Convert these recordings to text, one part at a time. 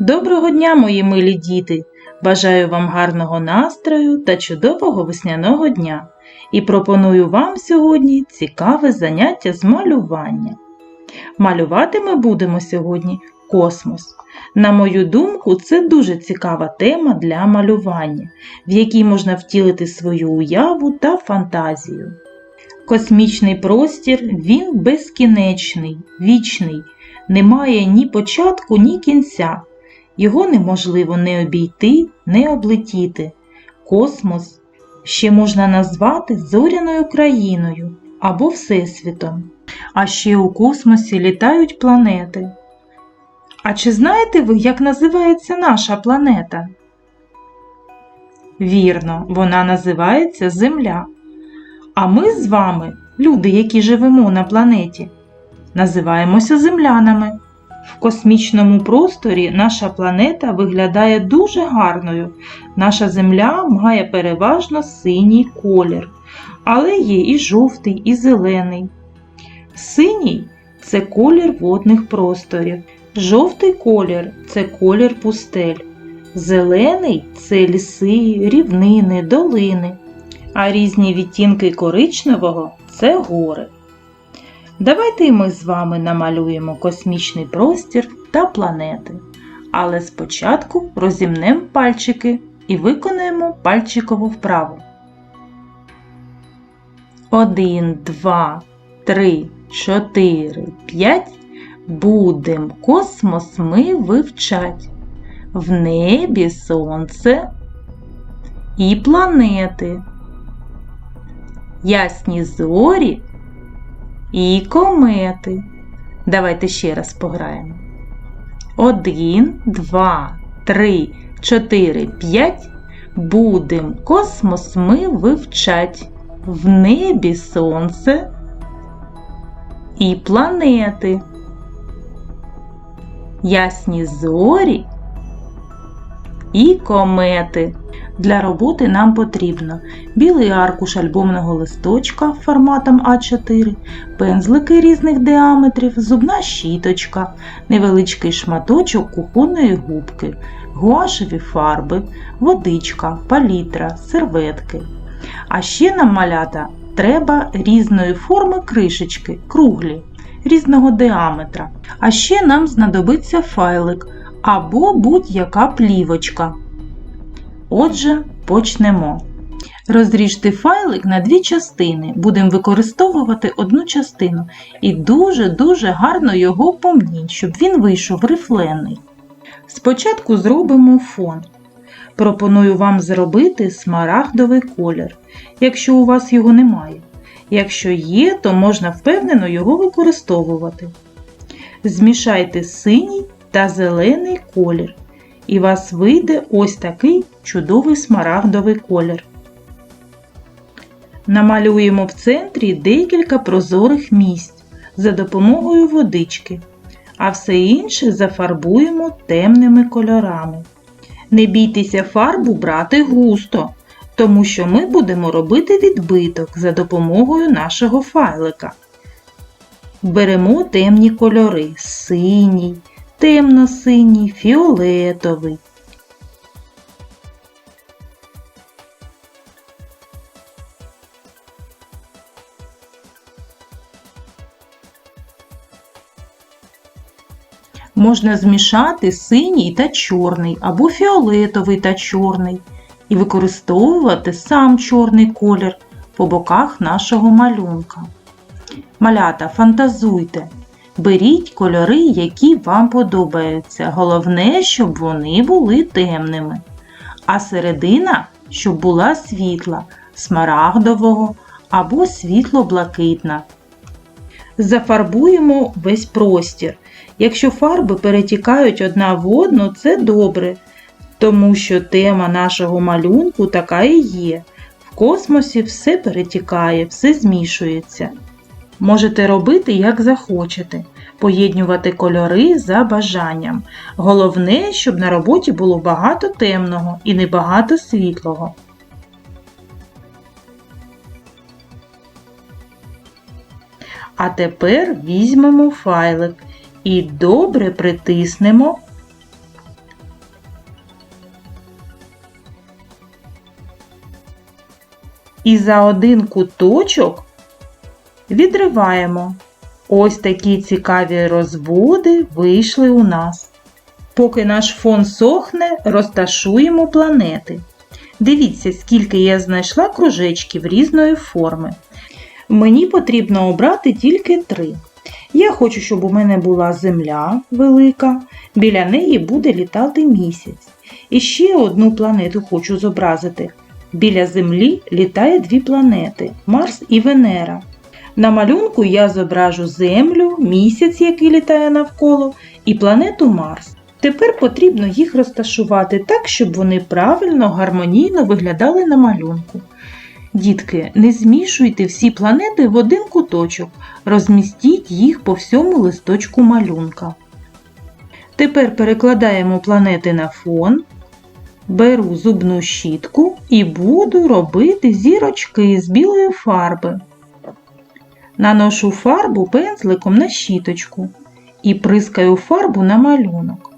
Доброго дня, мої милі діти! Бажаю вам гарного настрою та чудового весняного дня і пропоную вам сьогодні цікаве заняття з малювання. Малювати ми будемо сьогодні космос. На мою думку, це дуже цікава тема для малювання, в якій можна втілити свою уяву та фантазію. Космічний простір він безкінечний, вічний, не має ні початку, ні кінця. Його неможливо не обійти, не облетіти. Космос ще можна назвати зоряною країною або Всесвітом. А ще у космосі літають планети. А чи знаєте ви, як називається наша планета? Вірно, вона називається Земля. А ми з вами, люди, які живемо на планеті, називаємося землянами. В космічному просторі наша планета виглядає дуже гарною. Наша Земля має переважно синій колір, але є і жовтий, і зелений. Синій це колір водних просторів, жовтий колір це колір пустель, зелений це ліси, рівнини, долини, а різні відтінки коричневого це гори. Давайте ми з вами намалюємо космічний простір та планети. Але спочатку розімнемо пальчики і виконаємо пальчикову вправу. Один, два, три, чотири, п'ять. Будем космос ми вивчать. В небі сонце і планети. Ясні зорі і комети. Давайте ще раз пограємо. Один, два, три, чотири, п'ять. Будем космос ми вивчать. В небі сонце і планети. Ясні зорі і комети. Для роботи нам потрібно білий аркуш альбомного листочка форматом А4, пензлики різних діаметрів, зубна щіточка, невеличкий шматочок кухонної губки, гуашеві фарби, водичка, палітра, серветки. А ще нам малята треба різної форми кришечки, круглі, різного діаметра. А ще нам знадобиться файлик або будь-яка плівочка. Отже, почнемо. Розріжте файлик на дві частини. Будемо використовувати одну частину. І дуже-дуже гарно його помніть, щоб він вийшов рифлений. Спочатку зробимо фон. Пропоную вам зробити смарагдовий колір, якщо у вас його немає. Якщо є, то можна впевнено його використовувати. Змішайте синій та зелений колір і вас вийде ось такий чудовий смарагдовий колір. Намалюємо в центрі декілька прозорих місць за допомогою водички, а все інше зафарбуємо темними кольорами. Не бійтеся фарбу брати густо, тому що ми будемо робити відбиток за допомогою нашого файлика. Беремо темні кольори синій, темно-синій, фіолетовий. Можна змішати синій та чорний або фіолетовий та чорний і використовувати сам чорний колір по боках нашого малюнка. Малята, фантазуйте, Беріть кольори, які вам подобаються. Головне, щоб вони були темними. А середина, щоб була світла, смарагдового або світло-блакитна. Зафарбуємо весь простір. Якщо фарби перетікають одна в одну, це добре, тому що тема нашого малюнку така і є. В космосі все перетікає, все змішується. Можете робити, як захочете, поєднювати кольори за бажанням. Головне, щоб на роботі було багато темного і небагато світлого. А тепер візьмемо файлик і добре притиснемо І за один куточок відриваємо. Ось такі цікаві розводи вийшли у нас. Поки наш фон сохне, розташуємо планети. Дивіться, скільки я знайшла кружечків різної форми. Мені потрібно обрати тільки три. Я хочу, щоб у мене була земля велика, біля неї буде літати місяць. І ще одну планету хочу зобразити. Біля Землі літає дві планети Марс і Венера. На малюнку я зображу Землю, місяць, який літає навколо, і планету Марс. Тепер потрібно їх розташувати так, щоб вони правильно, гармонійно виглядали на малюнку. Дітки, не змішуйте всі планети в один куточок, розмістіть їх по всьому листочку малюнка. Тепер перекладаємо планети на фон, беру зубну щітку і буду робити зірочки з білої фарби. Наношу фарбу пензликом на щіточку і прискаю фарбу на малюнок.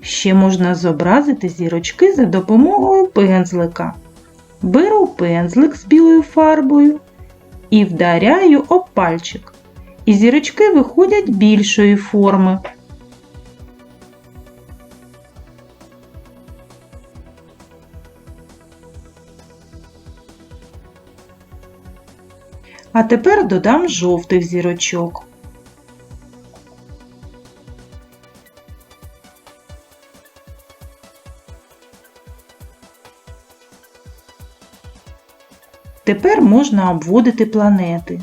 Ще можна зобразити зірочки за допомогою пензлика. Беру пензлик з білою фарбою і вдаряю об пальчик. І зірочки виходять більшої форми. А тепер додам жовтих зірочок. Тепер можна обводити планети.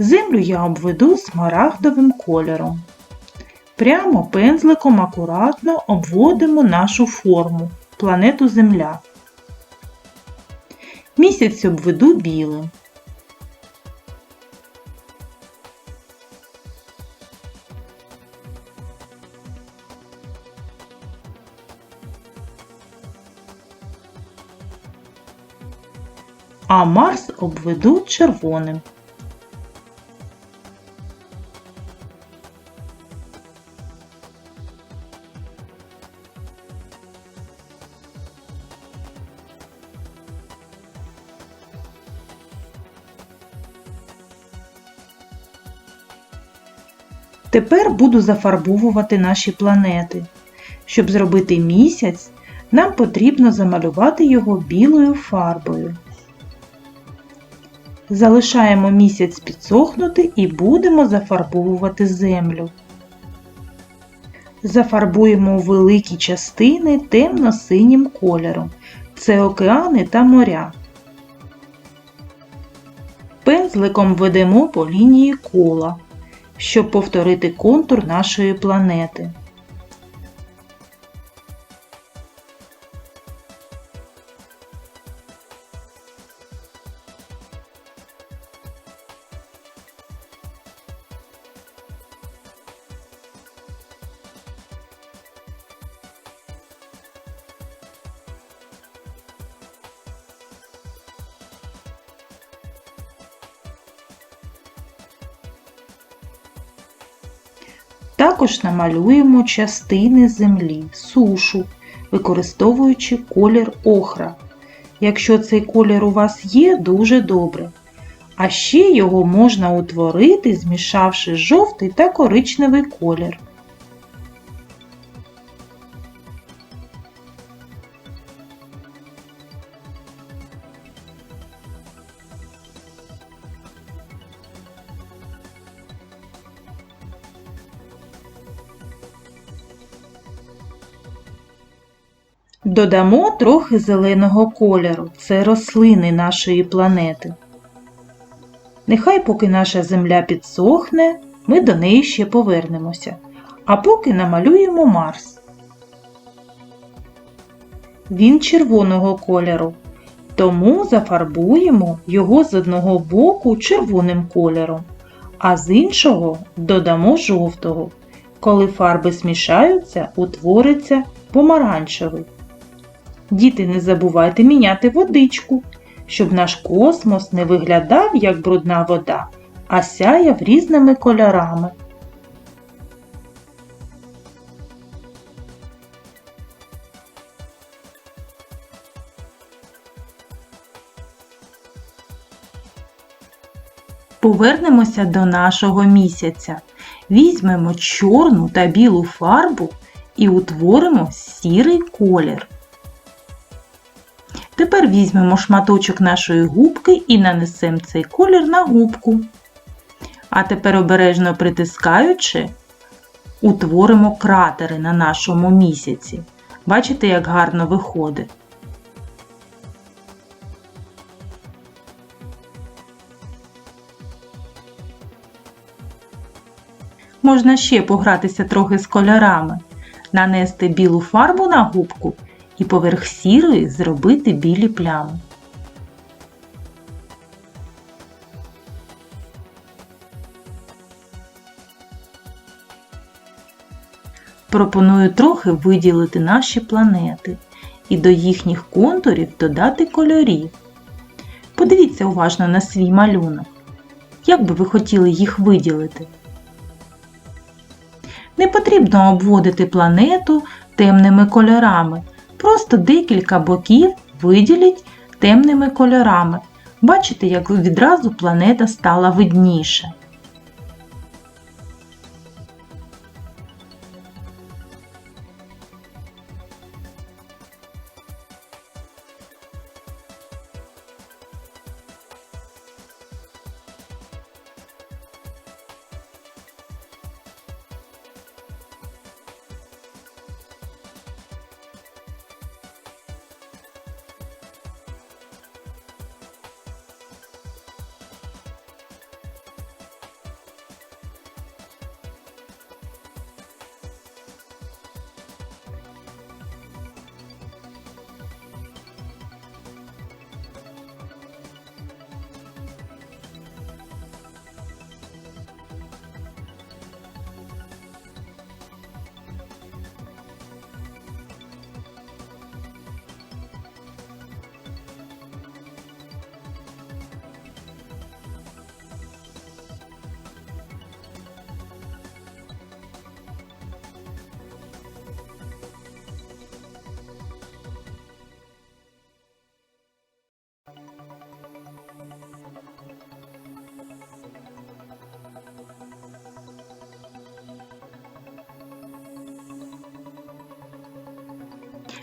Землю я обведу смарагдовим кольором. Прямо пензликом акуратно обводимо нашу форму планету Земля. Місяць обведу білим. а Марс обведу червоним. Буду зафарбовувати наші планети. Щоб зробити місяць, нам потрібно замалювати його білою фарбою. Залишаємо місяць підсохнути і будемо зафарбовувати землю. Зафарбуємо великі частини темно-синім кольором. Це океани та моря. Пензликом ведемо по лінії кола, щоб повторити контур нашої планети. Також намалюємо частини землі, сушу, використовуючи колір охра. Якщо цей колір у вас є, дуже добре. А ще його можна утворити, змішавши жовтий та коричневий колір. Додамо трохи зеленого кольору це рослини нашої планети. Нехай поки наша земля підсохне, ми до неї ще повернемося. А поки намалюємо Марс. Він червоного кольору, тому зафарбуємо його з одного боку червоним кольором, а з іншого додамо жовтого. Коли фарби змішаються, утвориться помаранчевий. Діти, не забувайте міняти водичку, щоб наш космос не виглядав як брудна вода, а сяяв різними кольорами. Повернемося до нашого місяця. Візьмемо чорну та білу фарбу і утворимо сірий колір. Тепер візьмемо шматочок нашої губки і нанесемо цей колір на губку. А тепер обережно притискаючи, утворимо кратери на нашому місяці. Бачите, як гарно виходить? Можна ще погратися трохи з кольорами, нанести білу фарбу на губку і поверх сірої зробити білі плями. Пропоную трохи виділити наші планети і до їхніх контурів додати кольорів. Подивіться уважно на свій малюнок. Як би ви хотіли їх виділити? Не потрібно обводити планету темними кольорами. Просто декілька боків виділіть темними кольорами. Бачите, як відразу планета стала видніше.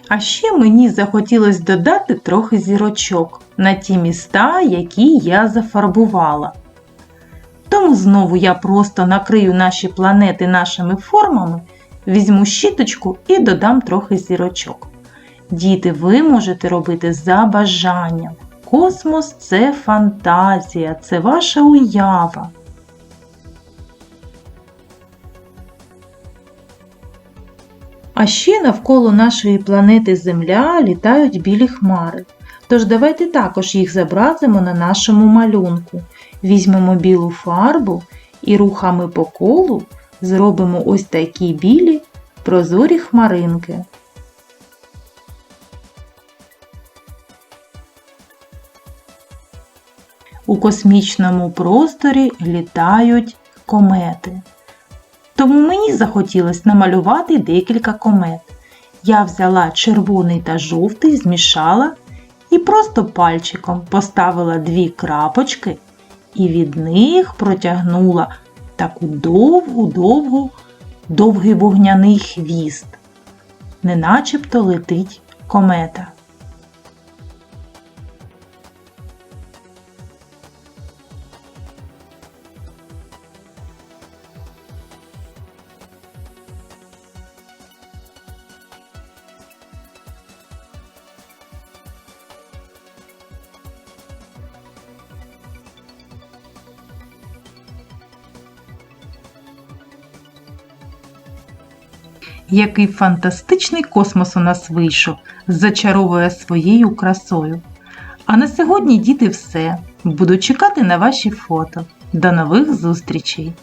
А ще мені захотілося додати трохи зірочок на ті міста, які я зафарбувала. Тому знову я просто накрию наші планети нашими формами, візьму щіточку і додам трохи зірочок. Діти, ви можете робити за бажанням. Космос це фантазія, це ваша уява. А ще навколо нашої планети Земля літають білі хмари. Тож давайте також їх зобразимо на нашому малюнку. Візьмемо білу фарбу і рухами по колу зробимо ось такі білі прозорі хмаринки. У космічному просторі літають комети. Тому мені захотілося намалювати декілька комет. Я взяла червоний та жовтий, змішала і просто пальчиком поставила дві крапочки і від них протягнула таку довгу-довгу, довгий вогняний хвіст, неначебто летить комета. Який фантастичний космос у нас вийшов, зачаровує своєю красою. А на сьогодні, діти, все. Буду чекати на ваші фото. До нових зустрічей!